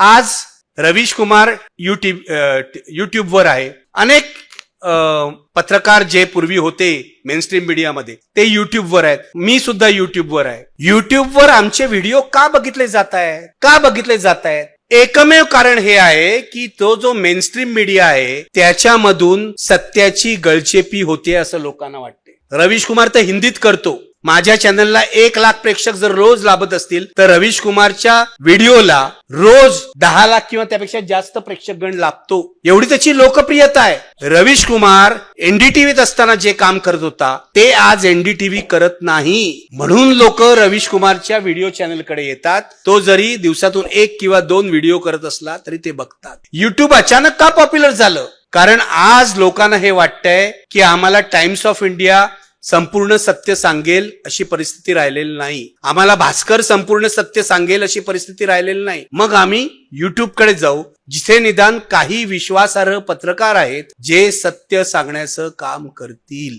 आज रवीश कुमार युट्यूब युट्यूबवर आहे. अनेक पत्रकार जे पूर्वी होते मेनस्ट्रीम मीडियामध्ये ते युट्यूबवर आहेत. मी सुद्धा युट्यूबवर आहे. युट्यूबवर आमचे व्हिडिओ का बघितले जात आहेत का बघितले जात आहेत? एकमेव कारण हे आहे की तो जो मेनस्ट्रीम मीडिया आहे त्याच्यामधून सत्याची गळचेपी होते असं लोकांना वाटते. रवीश कुमार तर हिंदीत करतो. माझ्या चॅनलला एक लाख प्रेक्षक जर रोज लाभत असतील तर रवीश कुमारच्या व्हिडिओला रोज दहा लाख किंवा त्यापेक्षा जास्त प्रेक्षक गण लाभतो. एवढी त्याची लोकप्रियता आहे. रवीश कुमार एनडीटीव्हीत असताना जे काम करत होता ते आज एनडीटीव्ही करत नाही. म्हणून लोक रवीश कुमारच्या व्हिडिओ चॅनलकडे येतात. तो जरी दिवसातून एक किंवा दोन व्हिडिओ करत असला तरी ते बघतात. युट्यूब अचानक का पॉप्युलर झालं? कारण आज लोकांना हे वाटतंय की आम्हाला टाइम्स ऑफ इंडिया संपूर्ण सत्य सांगेल अशी परिस्थिती राहिलेली नाही. आम्हाला भास्कर संपूर्ण सत्य सांगेल अशी परिस्थिती राहिलेली नाही. मग आम्ही युट्यूबकडे जाऊ जिथे निदान काही विश्वासार्ह पत्रकार आहेत जे सत्य सांगण्याचं काम करतील.